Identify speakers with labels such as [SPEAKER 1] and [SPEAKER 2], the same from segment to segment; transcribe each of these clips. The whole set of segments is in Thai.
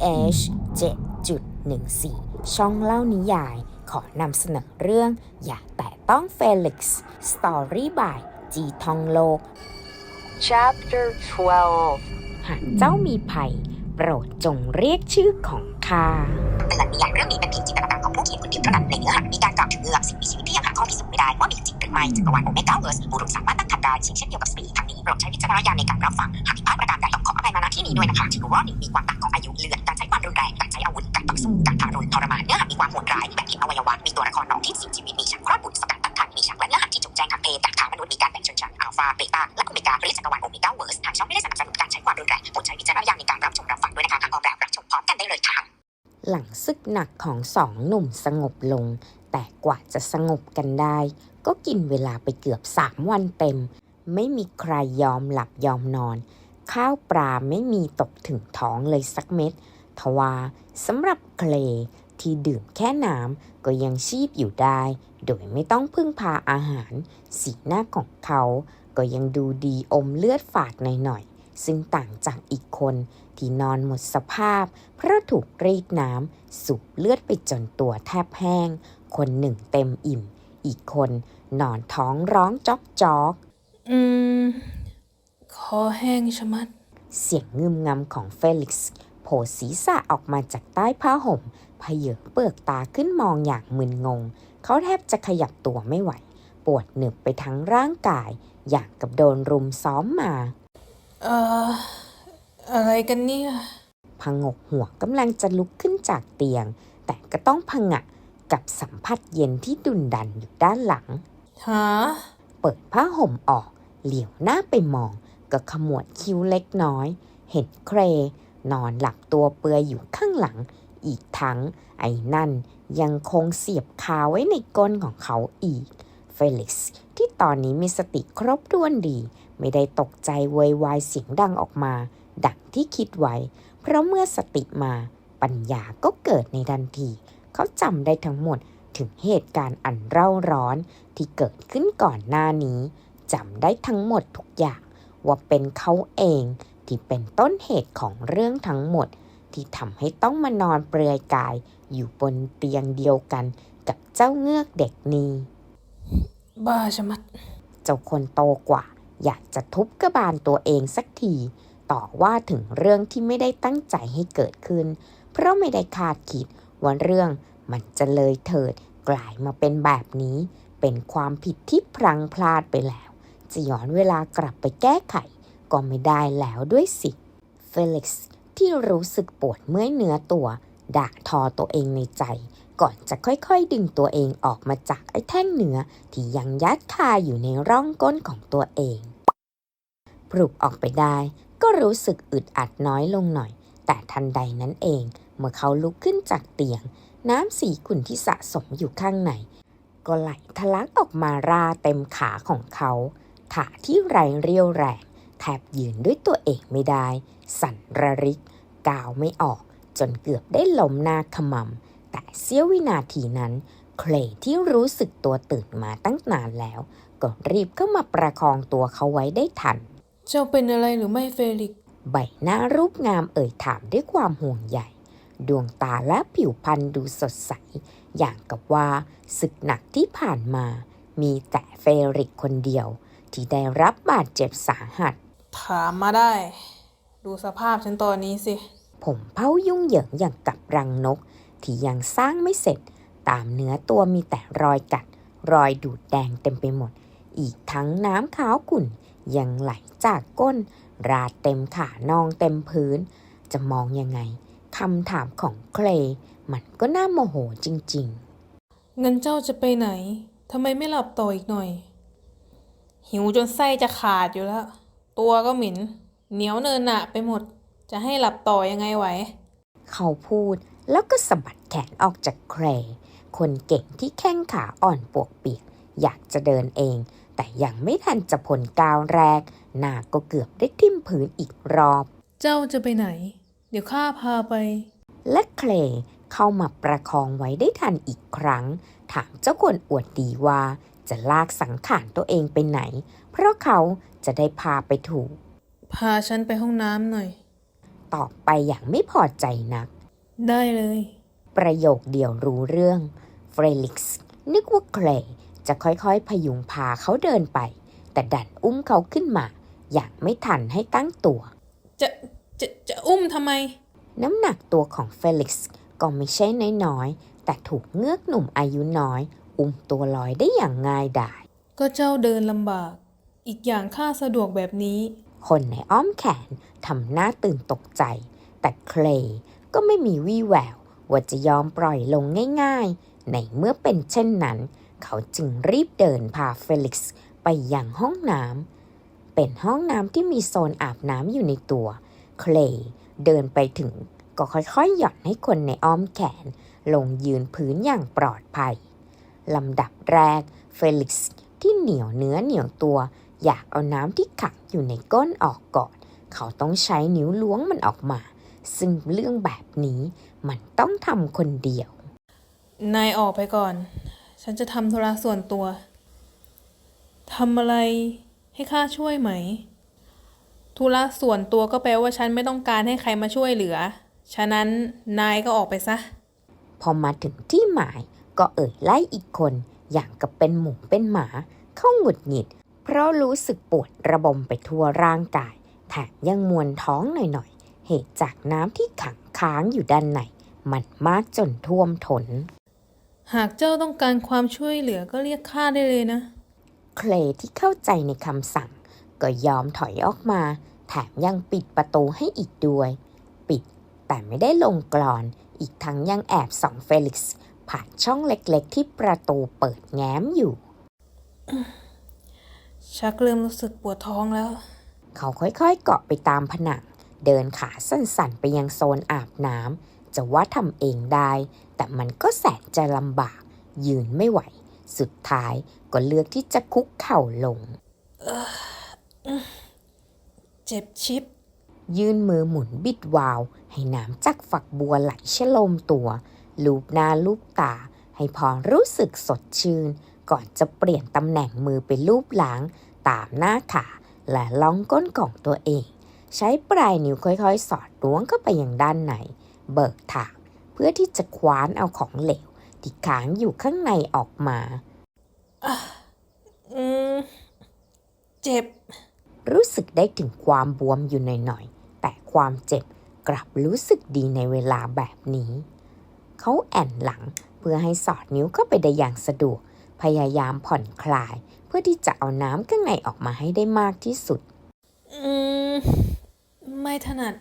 [SPEAKER 1] TH 7.14 ช่องเล่านิยาย ขอนำเสนอเรื่อง อย่าแตะต้องเฟลิกซ์ Story by จีทองโลก
[SPEAKER 2] Chapter 12
[SPEAKER 1] หากเจ้ามีภัย โปรดจงเรียกชื่อของข้า
[SPEAKER 3] เตือนนิยายเรื่องนี้เป็นเพียงจินตนาการของผู้เขียนคนเดียวเท่านั้นในเนื้อหามีการกล่าวถึงเงือกสิ่งมีชีวิตที่ยังหาข้อพิสูจน์ไม่ได้ว่ามีจริงหรือไม่จักรวาลโอเมก้าเวิร์สบุรุษสามารถตั้งครรภ์ได้เช่นเช่นเดียวกับสปีทั้งนี้โปรดใช้วิจารณญาณในการรับฟังหากผิดพลาดประการใด ที่นี้ด้วยนะคะถือว่าหนึ่งมีความต่างของอายุเลือดการใช้ความรุนแรงการใช้อาวุธการต่อสู้การทารุณทรมานเนื้อหามีความโหดร้ายแบ่งเห็นอวัยวะมีตัวละครน้องที่สิ่งชีวิตมีฉากคลอดบุตรสกัดตั้งครรภ์มีฉากและเนื้อหาที่จงแจ้งทางเพศกักขามนุษย์มีการแบ่งชนชั้นอัลฟาเบต้าและโอเมก้าเรียกจักรวาลโอเมก้าเวิร์สทางช่องไม่ได้สนับสนุนการใช้ความรุนแรงโปรดใช้วิจารณญาณในการรับชมรับฟังด้วยนะคะหากออกแบบรับชมพร้อมกันได้เลยค่ะ
[SPEAKER 1] หลังศึกหนักของสองหนุ่มสงบลง แต่กว่าจะสงบกันได้ ก็กินเวลาไปเกือบสามวันเต็ม ไม่มีใครยอมหลับยอมนอน ข้าวปลาไม่มีตกถึงท้องเลยสักเม็ด ทว่าสำหรับเคลที่ดื่มแค่น้ำก็ยังชีพอยู่ได้ โดยไม่ต้องพึ่งพาอาหาร สีหน้าของเขา ก็ยังดูดีอมเลือดฝาดหน่อยๆ ซึ่งต่างจากอีกคนที่นอนหมดสภาพ เพราะถูกรีดน้ำสูบเลือดไปจนตัวแทบแห้ง คนหนึ่งเต็มอิ่ม อีกคนนอนท้องร้องจอกจอก
[SPEAKER 4] อืม อแห้งชะมัด
[SPEAKER 1] เสียงงึมงำของเฟลิกซ์โผล่ศีรษะออกมาจากใต้ผ้าห่มพเยอเปิกตาขึ้นมองอย่างมึนงง เขาแทบจะขยับตัวไม่ไหว ปวดหนึบไปทั้งร่างกาย อย่างกับโดนรุมซ้อมมา
[SPEAKER 4] เอ่อ อะไรกันเนี่ย
[SPEAKER 1] พงกหัวกำลังจะลุกขึ้นจากเตียง แต่ก็ต้องพงะกับสัมผัสเย็นที่ดุนดันอยู่ด้านหลัง
[SPEAKER 4] หา
[SPEAKER 1] เปิดผ้าห่มออก เหลียวหน้าไปมอง ก็ขมวดคิ้วเล็กน้อย เห็นเคร นอนหลับตัวเปลือยอยู่ข้างหลัง อีกทั้ง ไอ้นั่นยังคงเสียบคาไว้ในก้นของเขาอีก เฟลิกซ์ที่ตอนนี้มีสติครบถ้วนดี ไม่ได้ตกใจโวยวายเสียงดังออกมา ดังที่คิดไว้ เพราะเมื่อสติมาปัญญาก็เกิดในทันที เขาจำได้ทั้งหมดถึงเหตุการณ์อันเร่าร้อนที่เกิดขึ้นก่อนหน้านี้จำได้ทั้งหมดทุกอย่าง ว่าเป็นเขาเองที่เป็นต้นเหตุของเรื่องทั้งหมด ที่ทำให้ต้องมานอนเปลือยกายอยู่บนเตียงเดียวกันกับเจ้าเงือกเด็กนี้
[SPEAKER 4] บ้าชะมัด
[SPEAKER 1] เจ้าคนโตกว่า อยากจะทุบกระบาลตัวเองสักที ต่อว่าถึงเรื่องที่ไม่ได้ตั้งใจให้เกิดขึ้น เพราะไม่ได้คาดคิดว่าเรื่องมันจะเลยเถิดกลายมาเป็นแบบนี้ เป็นความผิดที่พลังพลาดไปแล้ว จะย้อนเวลากลับไปแก้ไข ก็ไม่ได้แล้วด้วยสิ เฟลิกซ์ที่รู้สึกปวดเมื่อยเนื้อตัว ด่าทอตัวเองในใจ ก่อนจะค่อยๆดึงตัวเองออกมาจากไอ้แท่งเนื้อที่ยังยัดคาอยู่ในร่องก้นของตัวเองปลุกออกไปได้ ก็รู้สึกอึดอัดน้อยลงหน่อย แต่ทันใดนั้นเอง เมื่อเขาลุกขึ้นจากเตียง น้ำสีขุ่นที่สะสมอยู่ข้างใน ก็ไหลทะลักออกมาราเต็มขาของเขา ขาที่ไร้เรียวแรงแทบยืนด้วยตัวเองไม่ได้ สั่นระริกกาวไม่ออก จนเกือบได้ล้มหน้าขมำแต่เสี้ยววินาทีนั้น เคลย์ที่รู้สึกตัวตื่นมาตั้งนานแล้ว ก็รีบเข้ามาประคองตัวเขาไว้ได้ทัน
[SPEAKER 4] เจ้าเป็นอะไรหรือไม่เฟลิกซ์
[SPEAKER 1] ใบหน้ารูปงามเอ่ยถามด้วยความห่วงใยดวงตาและผิวพรรณดูสดใส อย่างกับว่าศึกหนักที่ผ่านมา มีแต่เฟริกคนเดียว ที่ได้รับบาดเจ็บสาหัส
[SPEAKER 4] ถามมาได้ ดูสภาพฉันตอนนี้สิ
[SPEAKER 1] ผมเผ้ายุ่งเหยิงอย่างกับรังนก ที่ยังสร้างไม่เสร็จ ตามเนื้อตัวมีแต่รอยกัด รอยดูดแดงเต็มไปหมด อีกทั้งน้ำขาวขุ่นยังไหลจากก้น ราดเต็มขานองเต็มพื้น จะมองยังไงคำถามของเคลย์มันก็น่าโมโหจริง
[SPEAKER 4] เงินเจ้าจะไปไหน ทำไมไม่หลับต่ออีกหน่อย หิวจนไส้จะขาดอยู่แล้ว ตัวก็หมิ่นเหนียวเนินหนะไปหมด จะให้หลับต่อยังไงไหว
[SPEAKER 1] ๆเขาพูดแล้วก็สะบัดแขนออกจากเคลย์คนเก่งที่แข้งขาอ่อนปวกเปียก อยากจะเดินเอง แต่ยังไม่ทันจะผลก้าวแรก หน้าก็เกือบได้ทิ่มพื้นอีกรอบ
[SPEAKER 4] เจ้าจะไปไหน เดี๋ยวข้าพาไป
[SPEAKER 1] และเคลย์เข้ามาประคองไว้ได้ทันอีกครั้ง ถามเจ้าคนอวดดีว่า จะลากสังขารตัวเองไปไหน เพราะเขาจะได้พาไปถูก
[SPEAKER 4] พาฉันไปห้องน้ำหน่อย
[SPEAKER 1] เตอบไปอย่างไม่พอใจนัก
[SPEAKER 4] ได้เลย
[SPEAKER 1] ประโยคเดียวรู้เรื่อง เฟรลิกซ์นึกว่าเคลย์จะค่อยๆ พยุงพาเขาเดินไป แต่ดันอุ้มเขาขึ้นมา อย่างไม่ทันให้ตั้งตัว
[SPEAKER 4] จะจะจะอุ้มทำไม
[SPEAKER 1] น้ำหนักตัวของเฟลิกซ์ก็ไม่ใช่น้อยๆแต่ถูกเงือกหนุ่มอายุน้อย อุ้มตัวลอยได้อย่างง่ายดาย
[SPEAKER 4] ก็เจ้าเดินลำบาก อีกอย่างข้าสะดวกแบบนี้
[SPEAKER 1] คนในอ้อมแขนทำหน้าตื่นตกใจ แต่เคลย์ก็ไม่มีวี่แวว ว่าจะยอมปล่อยลงง่ายๆ ในเมื่อเป็นเช่นนั้น เขาจึงรีบเดินพาเฟลิกซ์ไปยังห้องน้ำ เป็นห้องน้ำที่มีโซนอาบน้ำอยู่ในตัว เคลย์เดินไปถึงก็ค่อยๆ หย่อนให้คนในอ้อมแขน ลงยืนพื้นอย่างปลอดภัย ลำดับแรก เฟลิกซ์ที่เหนียวเนื้อเหนียวตัว อยากเอาน้ำที่ขังอยู่ในก้นออกก่อน เขาต้องใช้นิ้วล้วงมันออกมา ซึ่งเรื่องแบบนี้มันต้องทำคนเดียว
[SPEAKER 4] นายออกไปก่อน ฉันจะทำธุระส่วนตัวทำอะไรให้ข้าช่วยไหม ธุระส่วนตัวก็แปลว่าฉันไม่ต้องการให้ใครมาช่วยเหลือ ฉะนั้นนายก็ออกไปซะ
[SPEAKER 1] พอมาถึงที่หมาย ก็เอ่ยไล่อีกคน อย่างกับเป็นหมูเป็นหมา เข้าหงุดหงิด เพราะรู้สึกปวดระบมไปทั่วร่างกาย แถมยังมวนท้องหน่อยๆ เหตุจากน้ำที่ขังค้างอยู่ด้านในมันมากจนท่วมทน
[SPEAKER 4] หากเจ้าต้องการความช่วยเหลือก็เรียกข้าได้เลยนะ
[SPEAKER 1] เคลย์ที่เข้าใจในคำสั่ง ก็ยอมถอยออกมา แถมยังปิดประตูให้อีกด้วย ปิดแต่ไม่ได้ลงกรอน อีกทั้งยังแอบส่องเฟลิกซ์ ผ่านช่องเล็กๆ ที่ประตูเปิดแง้มอยู่
[SPEAKER 4] ชักเริ่มรู้สึกปวดท้องแล้ว
[SPEAKER 1] เขาค่อยๆ เกาะไปตามผนัง เดินขาสั้นๆ ไปยังโซนอาบน้ำจะว่าทำเองได้ แต่มันก็แสนจะลำบาก ยืนไม่ไหว สุดท้ายก็เลือกที่จะคุกเข่าลง
[SPEAKER 4] เจ็บชิบ
[SPEAKER 1] ยื่นมือหมุนบิดวาล์วให้น้ำจากฝักบัวไหลชโลมตัว ลูบหน้าลูบตา ให้พอรู้สึกสดชื่น ก่อนจะเปลี่ยนตำแหน่งมือไปลูบล้างตามหน้าขาและล่องก้นของตัวเอง ใช้ปลายนิ้วค่อยๆ สอดล้วงเข้าไปยังด้านในเบิกถางเพื่อที่จะคว้านเอาของเหลว ที่ค้างอยู่ข้างในออกมา
[SPEAKER 4] อืมเจ็บ
[SPEAKER 1] รู้สึกได้ถึงความบวมอยู่หน่อยๆแต่ความเจ็บกลับรู้สึกดีในเวลาแบบนี้ เขาแอนหลัง เพื่อให้สอดนิ้วเข้าไปได้อย่างสะดวก พยายามผ่อนคลาย เพื่อที่จะเอาน้ำข้างในออกมาให้ได้มากที่สุด
[SPEAKER 4] อืม ไม่ถนัด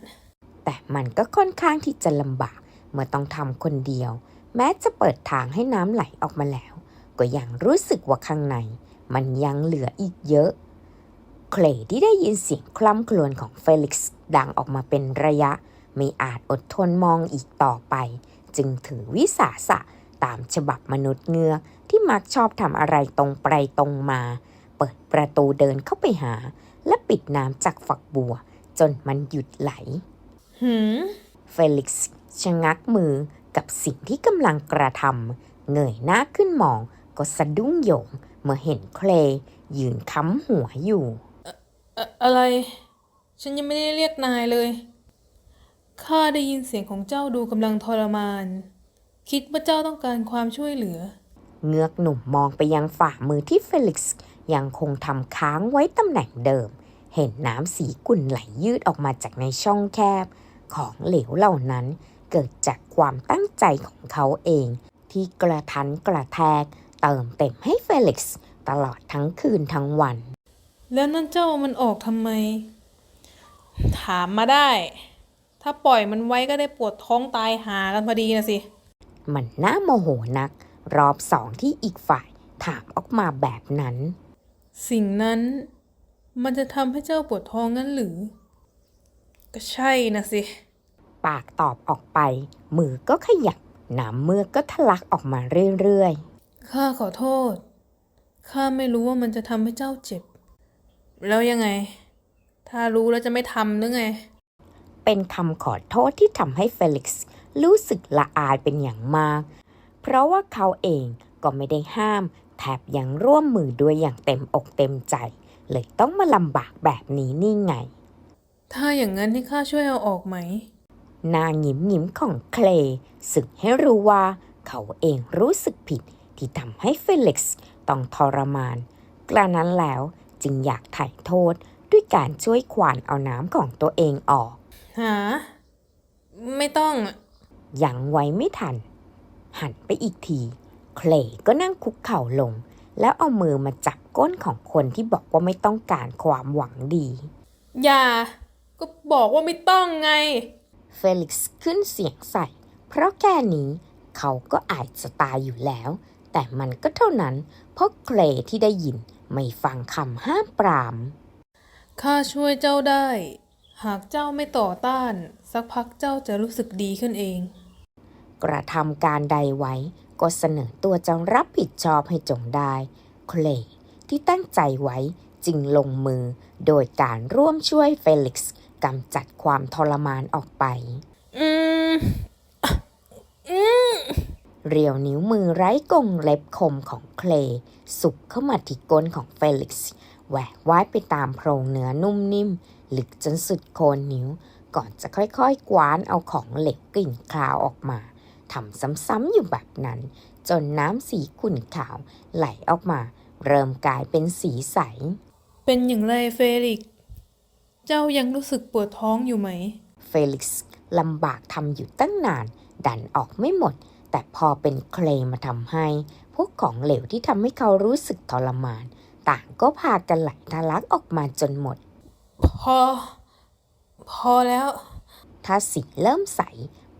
[SPEAKER 1] แต่มันก็ค่อนข้างที่จะลำบาก เมื่อต้องทำคนเดียว แม้จะเปิดทางให้น้ำไหลออกมาแล้ว ก็ยังรู้สึกว่าข้างใน มันยังเหลืออีกเยอะ เคลย์ที่ได้ยินเสียงคล่ำครวญของเฟลิกซ์ดังออกมาเป็นระยะไม่อาจอดทนมองอีกต่อไป จึงถือวิสาสะตามฉบับมนุษย์เงือกที่มักชอบทำอะไรตรงไปตรงมา เปิดประตูเดินเข้าไปหา และปิดน้ำจากฝักบัว จนมันหยุดไหล
[SPEAKER 4] หืม
[SPEAKER 1] เฟลิกซ์ชะงักมือกับสิ่งที่กำลังกระทำเงยหน้าขึ้นมองก็สะดุ้งโหยงเมื่อเห็นเคลย์ยืนค้ำหัวอยู่
[SPEAKER 4] อะอะไร ฉันยังไม่ได้เรียกนายเลย ข้าได้ยินเสียงของเจ้าดูกำลังทรมาน คิดว่าเจ้าต้องการความช่วยเหลือ
[SPEAKER 1] เงือกหนุ่มมองไปยังฝ่ามือที่เฟลิกซ์ยังคงทำค้างไว้ตำแหน่งเดิม เห็นน้ำสีกุ่นไหลยืดออกมาจากในช่องแคบ ของเหลวเหล่านั้นเกิดจากความตั้งใจของเขาเอง ที่กระทันกระแทก เติมเต็มให้เฟลิกซ์ตลอดทั้งคืนทั้งวัน
[SPEAKER 4] แล้วนั่นเจ้ามันออกทำไม ถามมาได้ ถ้าปล่อยมันไว้ก็ได้ปวดท้องตายหากันพอดีนะสิ
[SPEAKER 1] มันน่าโมโหนัก รอบสองที่อีกฝ่ายถามออกมาแบบนั้น
[SPEAKER 4] สิ่งนั้นมันจะทำให้เจ้าปวดท้องงั้นหรือ ก็ใช่นะสิ
[SPEAKER 1] ปากตอบออกไป มือก็ขยับน้ำเมือกก็ทะลักออกมาเรื่อย
[SPEAKER 4] ข้าขอโทษ ข้าไม่รู้ว่ามันจะทำให้เจ้าเจ็บ แล้วยังไง ถ้ารู้แล้วจะไม่ทำหรือไง
[SPEAKER 1] ๆ เป็นคำขอโทษที่ทำให้เฟลิกซ์รู้สึกละอายเป็นอย่างมาก เพราะว่าเขาเองก็ไม่ได้ห้าม แถบยังร่วมมือด้วยอย่างเต็มอกเต็มใจ เลยต้องมาลำบากแบบนี้นี่ไง
[SPEAKER 4] ถ้าอย่างนั้นให้ข้าช่วยเอาออกไหม
[SPEAKER 1] หนาหงิมหงิมของเคลย์สึกให้รู้ว่า เขาเองรู้สึกผิดที่ทำให้เฟลิกซ์ต้องทรมาน กระนั้นแล้วจึงอยากไถ่โทษด้วยการช่วยควานเอาน้ำของตัวเองออก
[SPEAKER 4] หา ไม่ต้องอะ
[SPEAKER 1] ยังไว้ไม่ทัน หันไปอีกที เคลย์ก็นั่งคุกเข่าลง แล้วเอามือมาจับก้นของคนที่บอกว่าไม่ต้องการความหวังดี
[SPEAKER 4] อย่า ก็บอกว่าไม่ต้องไง
[SPEAKER 1] เฟลิกซ์ขึ้นเสียงใส่ เพราะแค่นี้เขาก็อาจจะตายอยู่แล้ว แต่มันก็เท่านั้น เพราะเคลย์ที่ได้ยินไม่ฟังคำห้ามปราม
[SPEAKER 4] ข้าช่วยเจ้าได้ หากเจ้าไม่ต่อต้าน สักพักเจ้าจะรู้สึกดีขึ้นเอง
[SPEAKER 1] กระทำการใดไว้ ก็เสนอตัวจะรับผิดชอบให้จงได้เคลย์ที่ตั้งใจไว้จึงลงมือโดยการร่วมช่วยเฟลิกซ์กำจัดความทรมานออกไป
[SPEAKER 4] อืมอืม
[SPEAKER 1] เรียวนิ้วมือไร้กรงเล็บคมของเคลย์สุกเข้ามาที่ก้นของเฟลิกซ์แหวกว่ายไปตามโพรงเนื้อนุ่มนิ่ม ลึกจนสุดโคนนิ้ว ก่อนจะค่อยๆ กวานเอาของเหล็กกลิ่นคาวออกมาทำซ้ำๆอยู่แบบนั้น จนน้ำสีขุ่นขาวไหลออกมา เริ่มกลายเป็นสีใส
[SPEAKER 4] เป็นอย่างไรเฟลิกซ์เจ้ายังรู้สึกปวดท้องอยู่ไหม
[SPEAKER 1] เฟลิกซ์ลำบากทำอยู่ตั้งนาน ดันออกไม่หมด แต่พอเป็นเคลย์มาทำให้ พวกของเหลวที่ทำให้เขารู้สึกทรมาน ต่างก็พากันไหลทะลักออกมาจนหมด
[SPEAKER 4] พอ พอแล้ว
[SPEAKER 1] ถ้าสีเริ่มใส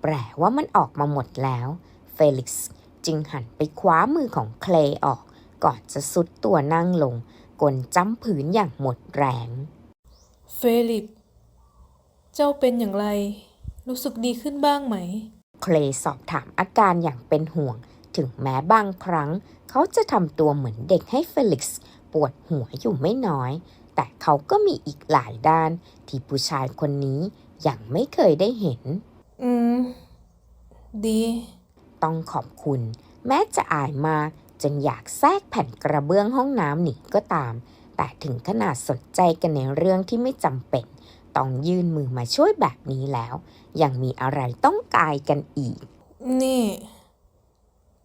[SPEAKER 1] แปลว่ามันออกมาหมดแล้ว เฟลิกซ์จึงหันไปคว้ามือของเคลย์ออก ก่อนจะสุดตัวนั่งลงกลจ้ำผืนอย่างหมดแรง
[SPEAKER 4] เฟลิกซ์เจ้าเป็นอย่างไร รู้สึกดีขึ้นบ้างไหม
[SPEAKER 1] เคลย์สอบถามอาการอย่างเป็นห่วง ถึงแม้บางครั้ง เขาจะทำตัวเหมือนเด็กให้เฟลิกซ์ปวดหัวอยู่ไม่น้อย แต่เขาก็มีอีกหลายด้าน ที่ผู้ชายคนนี้ยังไม่เคยได้เห็น
[SPEAKER 4] อืม ดี
[SPEAKER 1] ต้องขอบคุณ แม้จะอายมากจนอยากแทรกแผ่นกระเบื้องห้องน้ำหนีก็ตาม แต่ถึงขนาดสนใจกันในเรื่องที่ไม่จำเป็น ต้องยื่นมือมาช่วยแบบนี้แล้ว ยังมีอะไรต้องกายกันอีก
[SPEAKER 4] นี่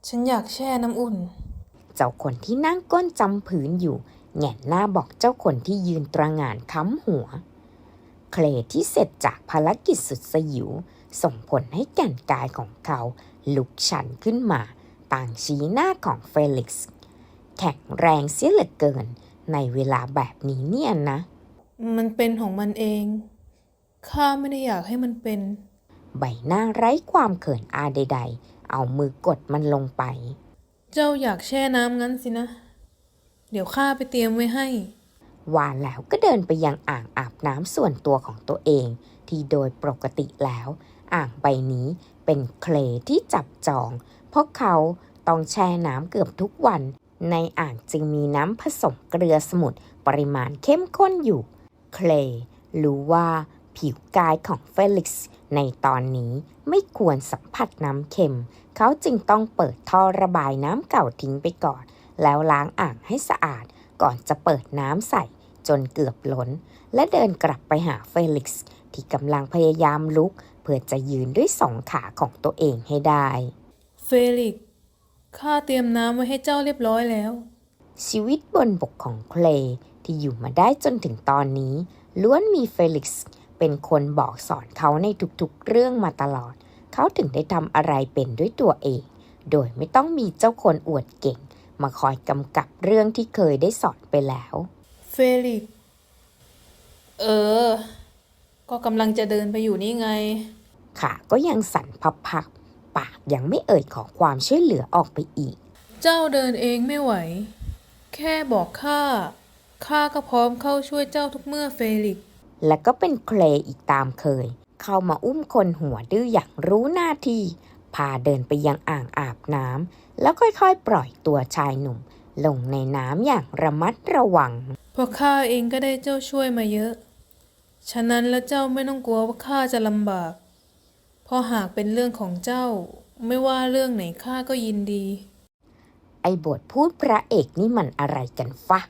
[SPEAKER 4] ฉันอยากแช่น้ำอุ่น
[SPEAKER 1] เจ้าคนที่นั่งก้นจำผืนอยู่ แหงนหน้าบอกเจ้าคนที่ยืนตระหง่านค้ำหัว เคลที่เสร็จจากภารกิจสุดสยิว ส่งผลให้แก่นกายของเขาลุกชันขึ้นมา ต่างชี้หน้าของเฟลิกซ์ แข็งแรงเสียเหลือเกิน ในเวลาแบบนี้เนี่ยนะ
[SPEAKER 4] มันเป็นของมันเอง ข้าไม่ได้อยากให้มันเป็น
[SPEAKER 1] ใบหน้าไร้ความเขินอายใด ๆ เอามือกดมันลงไป
[SPEAKER 4] เจ้าอยากแช่น้ำงั้นสินะ เดี๋ยวข้าไปเตรียมไว้ให้
[SPEAKER 1] ว่าแล้วก็เดินไปยังอ่างอาบน้ำส่วนตัวของตัวเอง ที่โดยปกติแล้ว อ่างใบนี้เป็นเคลที่จับจอง เพราะเขาต้องแช่น้ำเกือบทุกวัน ในอ่างจึงมีน้ำผสมเกลือสมุทรปริมาณเข้มข้นอยู่ เคลรู้ว่าผิวกายของเฟลิกซ์ในตอนนี้ไม่ควรสัมผัสน้ำเค็ม เขาจึงต้องเปิดท่อระบายน้ำเก่าทิ้งไปก่อน แล้วล้างอ่างให้สะอาดก่อนจะเปิดน้ำใส่จนเกือบล้น และเดินกลับไปหาเฟลิกซ์ที่กำลังพยายามลุก เพื่อจะยืนด้วยสองขาของตัวเองให้ได้
[SPEAKER 4] เฟลิกซ์ข้าเตรียมน้ำไว้ให้เจ้าเรียบร้อยแล้ว
[SPEAKER 1] ชีวิตบนบกของเคลย์ที่อยู่มาได้จนถึงตอนนี้ ล้วนมีเฟลิกซ์เป็นคนบอกสอนเขาในทุกๆ เรื่องมาตลอด เขาถึงได้ทำอะไรเป็นด้วยตัวเอง โดยไม่ต้องมีเจ้าคนอวดเก่ง มาคอยกำกับเรื่องที่เคยได้สอนไปแล้ว
[SPEAKER 4] เฟลิกซ์เออ ก็กำลังจะเดินไปอยู่นี่ไง
[SPEAKER 1] ขาก็ยังสั่นพับๆ ปากยังไม่เอ่ยขอความช่วยเหลือออกไปอีก
[SPEAKER 4] เจ้าเดินเองไม่ไหว แค่บอกข้า ข้าก็พร้อมเข้าช่วยเจ้าทุกเมื่อเฟลิกซ์
[SPEAKER 1] และก็เป็นเคลย์อีกตามเคย เข้ามาอุ้มคนหัวดื้ออย่างรู้หน้าที่ พาเดินไปยังอ่างอาบน้ำ แล้วค่อยๆ ปล่อยตัวชายหนุ่ม ลงในน้ำอย่างระมัดระวัง
[SPEAKER 4] เพราะข้าเองก็ได้เจ้าช่วยมาเยอะ ฉะนั้นแล้วเจ้าไม่ต้องกลัวว่าข้าจะลำบาก เพราะหากเป็นเรื่องของเจ้า ไม่ว่าเรื่องไหนข้าก็ยินดี
[SPEAKER 1] ไอ้บทพูดพระเอกนี่มันอะไรกันฟะ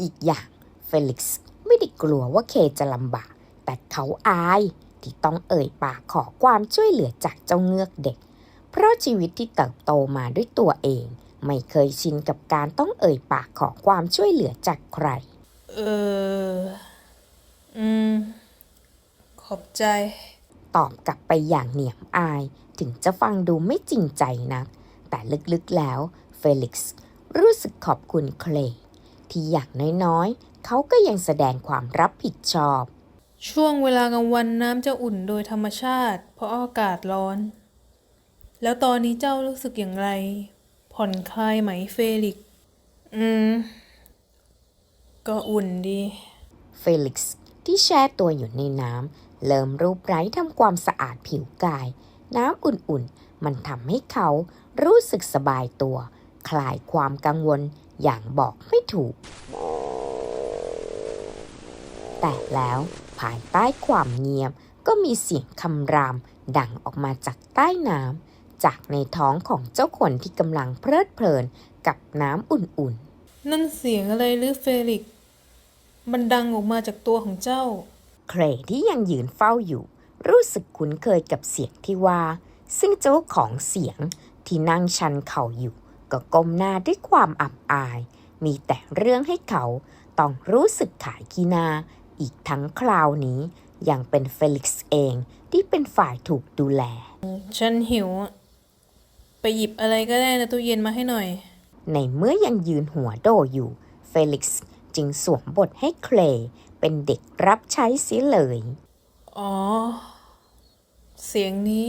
[SPEAKER 1] อีกอย่างเฟลิกซ์ไม่ได้กลัวว่าเคจะลำบาก แต่เขาอายที่ต้องเอ่ยปากขอความช่วยเหลือจากเจ้าเงือกเด็ก เพราะชีวิตที่เติบโตมาด้วยตัวเอง ไม่เคยชินกับการต้องเอ่ยปากขอความช่วยเหลือจากใคร
[SPEAKER 4] เออ อืม ขอบใจ
[SPEAKER 1] ตอบกลับไปอย่างเหนียมอาย ถึงจะฟังดูไม่จริงใจนัก แต่ลึกๆแล้ว เฟลิกซ์รู้สึกขอบคุณเคลย์ที่อย่างน้อยๆ เขาก็ยังแสดงความรับผิดชอบ
[SPEAKER 4] ช่วงเวลากลางวันน้ำจะอุ่นโดยธรรมชาติ เพราะอากาศร้อน แล้วตอนนี้เจ้ารู้สึกอย่างไร ผ่อนคลายไหมเฟลิก อืม ก็อุ่นดี
[SPEAKER 1] เฟลิกซ์ที่แช่ตัวอยู่ในน้ำเริ่มรูปไร้ทำความสะอาดผิวกาย น้ำอุ่นๆ มันทำให้เขารู้สึกสบายตัว คลายความกังวลอย่างบอกไม่ถูก แต่แล้วภายใต้ความเงียบก็มีเสียงคำรามดังออกมาจากใต้น้ำ จากในท้องของเจ้าคนที่กำลังเพลิดเพลินกับน้ำอุ่นๆ
[SPEAKER 4] นั่นเสียงอะไรหรือเฟลิกซ์มันดังออกมาจากตัวของเจ้า
[SPEAKER 1] เครที่ยังยืนเฝ้าอยู่ รู้สึกคุ้นเคยกับเสียงที่ว่า ซึ่งเจ้าของเสียงที่นั่งชันเข่าอยู่ ก็ก้มหน้าด้วยความอับอาย มีแต่เรื่องให้เขาต้องรู้สึกขายกีนา อีกทั้งคราวนี้ยังเป็นเฟลิกซ์เองที่เป็นฝ่ายถูกดูแล
[SPEAKER 4] ฉันหิวอะ ไปหยิบอะไรก็ได้ในตู้เย็นมาให้หน่อย
[SPEAKER 1] ในเมื่อยังยืนหัวโดอยู่ เฟลิกซ์จึงสวมบทให้เคลย์เป็นเด็กรับใช้เสียเลย
[SPEAKER 4] อ๋อ เสียงนี้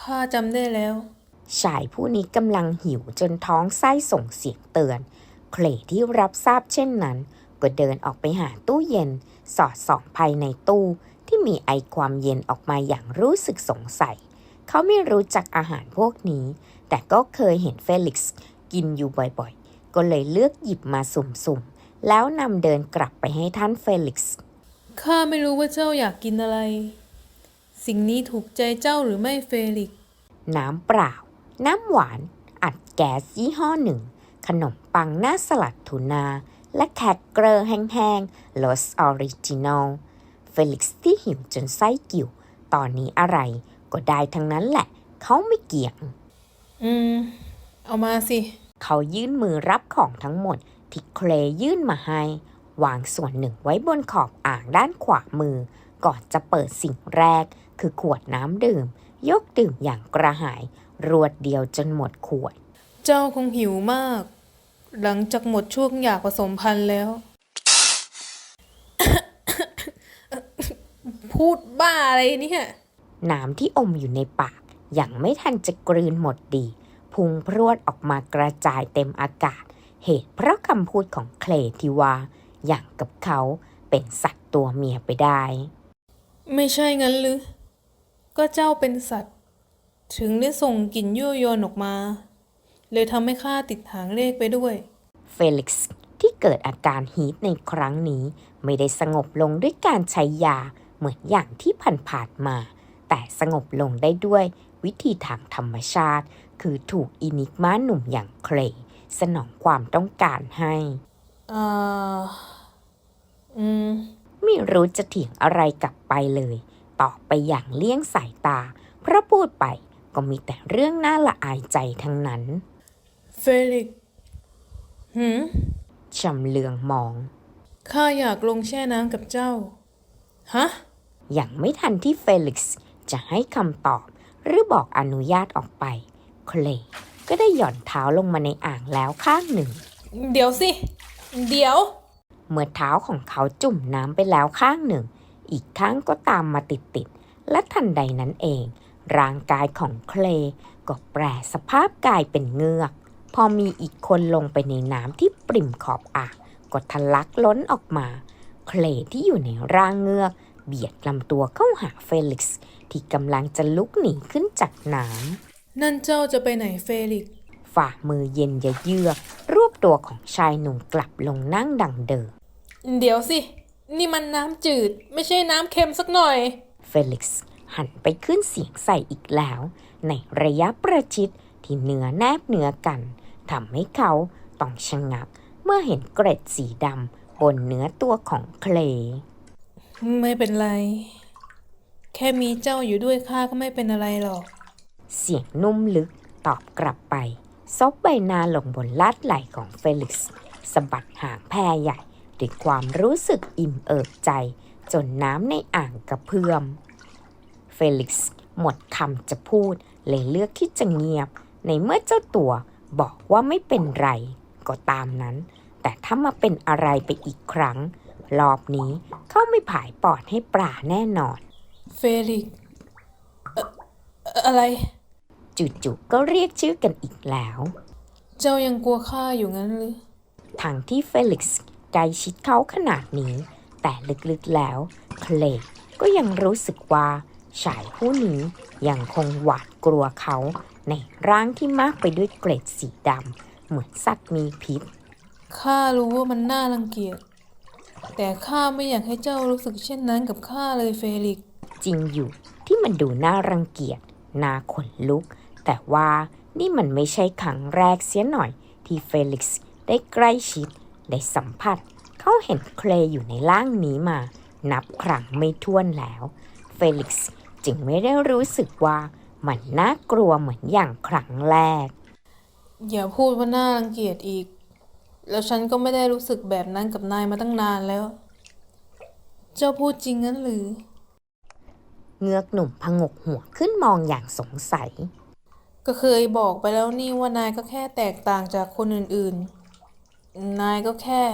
[SPEAKER 4] ข้าจำได้แล้ว
[SPEAKER 1] ชายผู้นี้กำลังหิวจนท้องไส้ส่งเสียงเตือน เคลที่รับทราบเช่นนั้น ก็เดินออกไปหาตู้เย็น สอดส่องภายในตู้ที่มีไอความเย็นออกมาอย่างรู้สึกสงสัย เขาไม่รู้จักอาหารพวกนี้ แต่ก็เคยเห็นเฟลิกซ์กินอยู่บ่อยๆ ก็เลยเลือกหยิบมาสุ่มๆ แล้วนำเดินกลับไปให้ท่านเฟลิกซ์
[SPEAKER 4] ข้าไม่รู้ว่าเจ้าอยากกินอะไร สิ่งนี้ถูกใจเจ้าหรือไม่เฟลิกซ์
[SPEAKER 1] น้ำเปล่า น้ำหวาน อัดแก๊สยี่ห้อหนึ่ง ขนมปังหน้าสลัดทูนา และแคคเกอร์แห้งๆ Los Original เฟลิกซ์ที่หิวจนไส้กิ่ว ตอนนี้อะไรก็ได้ทั้งนั้นแหละ เขาไม่เกี่ยง
[SPEAKER 4] อืม เอามาสิ
[SPEAKER 1] เขายื่นมือรับของทั้งหมด ที่เคลย์ยื่นมาให้ วางส่วนหนึ่งไว้บนขอบอ่างด้านขวามือ ก่อนจะเปิดสิ่งแรก คือขวดน้ำดื่ม ยกดื่มอย่างกระหาย รวดเดียวจนหมดขวด
[SPEAKER 4] เจ้าคงหิวมาก หลังจากหมดช่วงอยากผสมพันธุ์แล้ว พูดบ้าอะไรเนี่ย
[SPEAKER 1] น้ำที่อมอยู่ในปาก ยังไม่ทันจะกลืนหมดดี พุงพรวดออกมากระจายเต็มอากาศ เหตุเพราะคำพูดของเคลย์ที่ว่า อย่างกับเขาเป็นสัตว์ตัวเมียไปได้
[SPEAKER 4] ไม่ใช่งั้นหรือ ก็เจ้าเป็นสัตว์ ถึงได้ส่งกลิ่นยั่วยวนออกมา เลยทำให้ข้าติดหางเลขไปด้วย
[SPEAKER 1] เฟลิกซ์ที่เกิดอาการฮีทในครั้งนี้ ไม่ได้สงบลงด้วยการใช้ยาเหมือนอย่างที่ผ่านๆมา แต่สงบลงได้ด้วย วิธีทางธรรมชาติ คือถูกอินิกมาหนุ่มอย่างเคลย์สนองความต้องการให้
[SPEAKER 4] อ่าอืม
[SPEAKER 1] ไม่รู้จะเถียงอะไรกลับไปเลย ตอบไปอย่างเลี่ยงสายตา เพราะพูดไปก็มีแต่เรื่องน่าละอายใจทั้งนั้น
[SPEAKER 4] เฟลิกซ์หืม
[SPEAKER 1] ชำเลืองมอง
[SPEAKER 4] ข้าอยากลงแช่น้ำกับเจ้า ฮะ
[SPEAKER 1] อย่างไม่ทันที่เฟลิกซ์จะให้คำตอบ หรือบอกอนุญาตออกไป เคลย์ก็ได้หย่อนเท้าลงมาในอ่างแล้วข้างหนึ่ง
[SPEAKER 4] เดี๋ยวสิ เดี๋ยว
[SPEAKER 1] เมื่อเท้าของเขาจุ่มน้ำไปแล้วข้างหนึ่ง อีกข้างก็ตามมาติดๆ และทันใดนั้นเอง ร่างกายของเคลย์ก็แปรสภาพกายเป็นเงือก พอมีอีกคนลงไปในน้ำที่ปริ่มขอบอ่างก็ทะลักล้นออกมา เคลย์ที่อยู่ในร่างเงือก เบียดลำตัวเข้าหาเฟลิกซ์ ที่กำลังจะลุกหนีขึ้นจากน้ำ
[SPEAKER 4] นั่นเจ้าจะไปไหนเฟลิกซ์
[SPEAKER 1] ฝ่ามือเย็นยะเยือกรวบตัวของชายหนุ่มกลับลงนั่งดังเดิม
[SPEAKER 4] เดี๋ยวสิ นี่มันน้ำจืดไม่ใช่น้ำเค็มสักหน่อย
[SPEAKER 1] เฟลิกซ์หันไปขึ้นเสียงใส่อีกแล้ว ในระยะประชิดที่เนื้อแนบเนื้อกันทำให้เขาต้องชะงัก เมื่อเห็นเกร็ดสีดำบนเนื้อตัวของเคลย์
[SPEAKER 4] ไม่เป็นไร แค่มีเจ้าอยู่ด้วยข้าก็ไม่เป็นอะไรหรอก
[SPEAKER 1] เสียงนุ่มลึกตอบกลับไป ซบใบหน้าลงบนลาดไหล่ของเฟลิกซ์สะบัดหางแพรใหญ่ด้วยความรู้สึกอิ่มเอิบใจ จนน้ำในอ่างกระเพื่อม เฟลิกซ์หมดคำจะพูด เลยเลือกที่จะเงียบ ในเมื่อเจ้าตัวบอกว่าไม่เป็นไร ก็ตามนั้น แต่ถ้ามาเป็นอะไรไปอีกครั้ง รอบนี้เขาไม่ผายปอดให้ปลาแน่นอน
[SPEAKER 4] เฟลิกซ์เอ่ออะไร
[SPEAKER 1] จู่ๆก็เรียกชื่อกันอีกแล้ว
[SPEAKER 4] เจ้ายังกลัวข้าอยู่งั้นหรือ
[SPEAKER 1] ทั้งที่เฟลิกซ์ใกล้ชิดเขาขนาดนี้ แต่ลึกๆแล้วเคลกก็ยังรู้สึกว่าชายผู้นี้ยังคงหวาดกลัวเขาในร่างที่มากไปด้วยเกล็ดสีดำเหมือนสัตว์มีพิษ
[SPEAKER 4] ข้ารู้ว่ามันน่ารังเกียจ แต่ข้าไม่อยากให้เจ้ารู้สึกเช่นนั้นกับข้าเลยเฟลิกซ์
[SPEAKER 1] จริงอยู่ที่มันดูน่ารังเกียจน่าขนลุก แต่ว่านี่มันไม่ใช่ครั้งแรกเสียหน่อยที่เฟลิกซ์ได้ใกล้ชิด ได้สัมผัส เขาเห็นเคลย์อยู่ในร่างนี้มา นับครั้งไม่ถ้วนแล้ว เฟลิกซ์จึงไม่ได้รู้สึกว่ามันน่ากลัวเหมือนอย่างครั้งแรก
[SPEAKER 4] อย่าพูดว่าน่ารังเกียจอีก แล้วฉันก็ไม่ได้รู้สึกแบบนั้นกับนายมาตั้งนานแล้ว เจ้าพูดจริงงั้นหรือ
[SPEAKER 1] เงือกหนุ่มพงกหัวขึ้นมองอย่างสงสัย
[SPEAKER 4] ก็เคยบอกไปแล้วนี่ว่านายก็แค่แตกต่างจากคนอื่นๆ นายก็แค่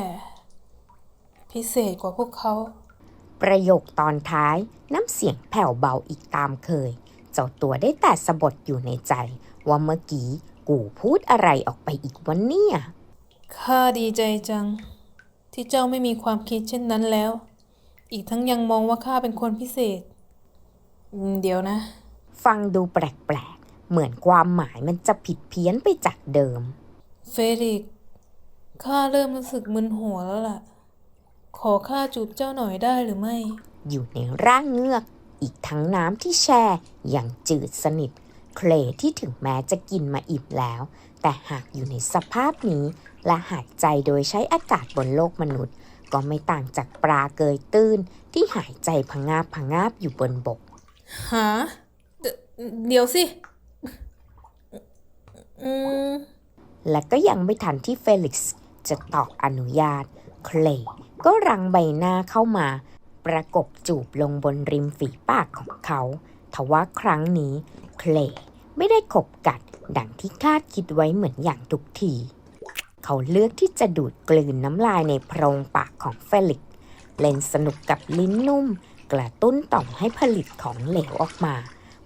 [SPEAKER 4] พิเศษกว่าพวกเขา
[SPEAKER 1] ประโยคตอนท้ายน้ำเสียงแผ่วเบาอีกตามเคย เจ้าตัวได้แต่สะบดอยู่ในใจ ว่าเมื่อกี้กูพูดอะไรออกไปอีกวันเนี่ย
[SPEAKER 4] ข้าดีใจจัง ที่เจ้าไม่มีความคิดเช่นนั้นแล้ว อีกทั้งยังมองว่าข้าเป็นคนพิเศษอืม เดี๋ยวนะ
[SPEAKER 1] ฟังดูแปลกๆ เหมือนความหมายมันจะผิดเพี้ยนไปจากเดิม
[SPEAKER 4] เฟลิกซ์ข้าเริ่มรู้สึกมึนหัวแล้วล่ะ ขอข้าจูบเจ้าหน่อยได้หรือไม่
[SPEAKER 1] อยู่ในร่างเงือก อีกทั้งน้ำที่แช่อย่างจืดสนิท เคลที่ถึงแม้จะกินมาอิ่มแล้ว แต่หากอยู่ในสภาพนี้ และหายใจโดยใช้อากาศบนโลกมนุษย์ ก็ไม่ต่างจากปลาเกยตื้นที่หายใจพะงาบพะงาบอยู่บนบก
[SPEAKER 4] หาเดี๋ยวสิ อืม
[SPEAKER 1] และก็ยังไม่ทันที่เฟลิกซ์จะตอบอนุญาต เคลย์ก็รังใบหน้าเข้ามา ประกบจูบลงบนริมฝีปากของเขา ทว่าครั้งนี้ เคลย์ไม่ได้ขบกัดดังที่คาดคิดไว้เหมือนอย่างทุกที เขาเลือกที่จะดูดกลืนน้ำลายในโพรงปากของเฟลิกซ์เล่นสนุกกับลิ้นนุ่ม กระตุ้นต่อมให้ผลิตของเหลวออกมา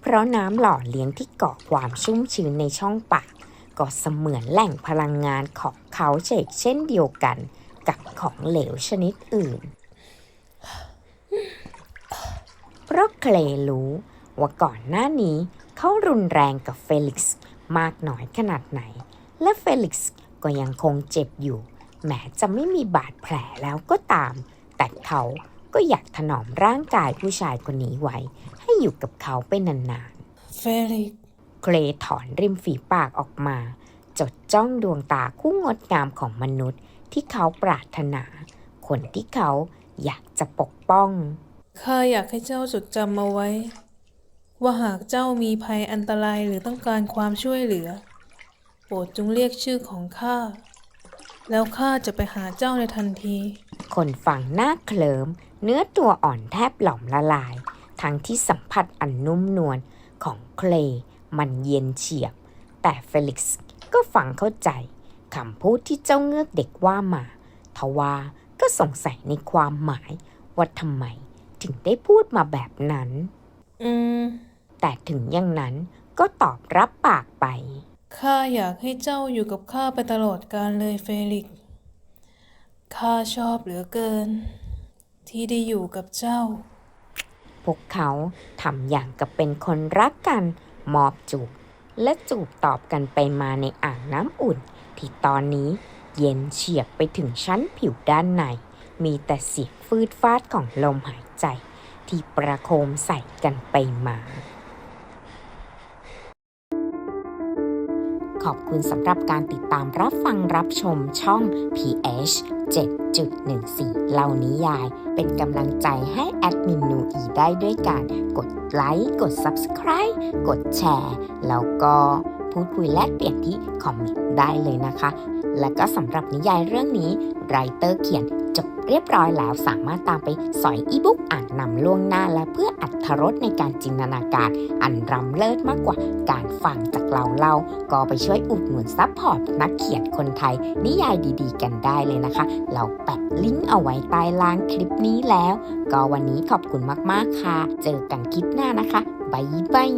[SPEAKER 1] เพราะน้ำหล่อเลี้ยงที่เกาะความชุ่มชื้นในช่องปากก็เสมือนแหล่งพลังงานของเขาเชกเช่นเดียวกันกับของเหลวชนิดอื่น เพราะเคลรู้ว่าก่อนหน้านี้เขารุนแรงกับเฟลิกซ์มากน้อยขนาดไหน และเฟลิกซ์ก็ยังคงเจ็บอยู่ แม้จะไม่มีบาดแผลแล้วก็ตาม แต่เขา ก็อยากถนอมร่างกายผู้ชายคนนี้ไว้ ให้อยู่กับเขาไปนานๆ
[SPEAKER 4] เฟลิกซ์
[SPEAKER 1] เคลถอนริมฝีปากออกมา จดจ้องดวงตาคู่งดงามของมนุษย์ที่เขาปรารถนา คนที่เขาอยากจะปกป้อง
[SPEAKER 4] ข้าอยากให้เจ้าจดจำเอาไว้ ว่าหากเจ้ามีภัยอันตรายหรือต้องการความช่วยเหลือ โปรดจงเรียกชื่อของข้า แล้วข้าจะไปหาเจ้าในทันที
[SPEAKER 1] คนฟังหน้าเคลิม เนื้อตัวอ่อนแทบหลอมละลาย ทั้งที่สัมผัสอันนุ่มนวลของเคลมันเย็นเฉียบ แต่เฟลิกซ์ก็ฟังเข้าใจคำพูดที่เจ้าเงือกเด็กว่ามา ทว่าก็สงสัยในความหมายว่าทำไมถึงได้พูดมาแบบนั้น
[SPEAKER 4] อืม
[SPEAKER 1] แต่ถึงอย่างนั้นก็ตอบรับปากไป
[SPEAKER 4] ข้าอยากให้เจ้าอยู่กับข้าไปตลอดกาลเลยเฟลิกซ์ข้าชอบเหลือเกิน ที่ได้อยู่กับเจ้า
[SPEAKER 1] พวกเขาทำอย่างกับเป็นคนรักกันมอบจูบและจูบตอบกันไปมาในอ่างน้ำอุ่น ที่ตอนนี้เย็นเฉียบไปถึงชั้นผิวด้านใน มีแต่เสียงฟืดฟาดของลมหายใจ ที่ประโคมใส่กันไปมา ขอบคุณสำหรับการติดตามรับฟังรับชมช่อง PH 7.14 เล่านิยาย เป็นกำลังใจให้แอดมินนูอีได้ด้วยการกดไลค์ กด Subscribe กดแชร์ แล้วก็พูดคุยแลกเปลี่ยนที่คอมเมนต์ได้เลยนะคะ และก็สำหรับนิยายเรื่องนี้ไรเตอร์เขียน จบเรียบร้อยแล้วสามารถตามไปสอยอีบุ๊กอ่านนำล่วงหน้าและเพื่ออัดรสในการจินตนาการ อันรำเลิศมากกว่าการฟังจากเราเล่า ก็ไปช่วยอุดหนุนซัพพอร์ตนักเขียนคนไทย นิยายดีๆ กันได้เลยนะคะ เราแปะลิงก์เอาไว้ใต้ล่างคลิปนี้แล้ว ก็วันนี้ขอบคุณมากๆค่ะ เจอกันคลิปหน้านะคะบ๊ายบาย